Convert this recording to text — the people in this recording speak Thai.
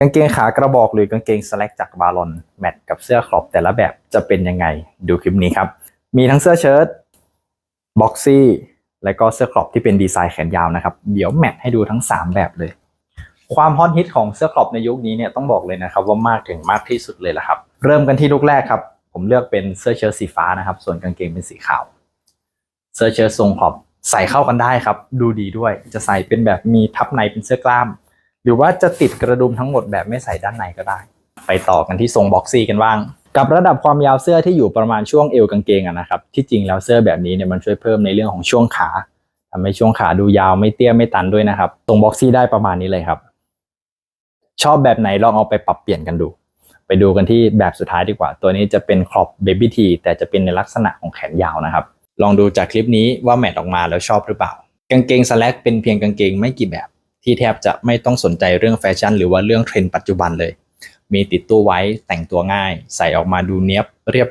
กางเกงขากระบอกหรือกางเกงสแลกจากบาลอนแมทกับเสื้อครอปแต่ละแบบจะเป็นยังไงดูคลิปนี้ครับ มีทั้งเสื้อเชิ้ตบ็อกซี่และก็เสื้อครอปที่เป็นดีไซน์แขนยาวนะครับ เดี๋ยวแมทให้ดูทั้ง 3 แบบเลย ความฮอตฮิตของเสื้อครอปในยุคนี้เนี่ยต้องบอกเลยนะครับว่ามากถึงมากที่สุดเลยละครับ เริ่มกันที่ลูกแรกครับ ผมเลือกเป็นเสื้อเชิ้ตสีฟ้านะครับ ส่วนกางเกงเป็นสีขาว เสื้อเชิ้ตทรงครอปใส่เข้ากันได้ครับ ดูดีด้วยจะใส่เป็นแบบมีทับในเป็นเสื้อกล้าม หรือว่าจะติดกระดุมทั้งหมดแบบไม่ใส่ด้านในก็ได้ ไปต่อกันที่ทรงบ็อกซี่กันบ้าง กับระดับความยาวเสื้อที่อยู่ประมาณช่วงเอวกางเกงอะนะครับ ที่จริงแล้วเสื้อแบบนี้เนี่ยมันช่วยเพิ่มในเรื่องของช่วงขาทำให้ช่วงขาดูยาวไม่เตี้ยไม่ตันด้วยนะครับ ทรงบ็อกซี่ได้ประมาณนี้เลยครับ ชอบแบบไหนลองเอาไปปรับเปลี่ยนกันดู ไปดูกันที่แบบสุดท้ายดีกว่า ตัวนี้จะเป็นครอปเบบี้ทีแต่จะเป็นในลักษณะของแขนยาวนะครับ ลองดูจากคลิปนี้ว่าแมทออกมาแล้วชอบหรือเปล่า กางเกงสแลกเป็นเพียงกางเกงไม่กี่แบบ ที่แทบจะไม่ต้องสนใจเรื่องแฟชั่น หรือว่าเรื่องเทรนด์ปัจจุบันเลย มีติดตัวไว้แต่งตัวง่าย ใส่ออกมาดูเนี้ยบเรียบ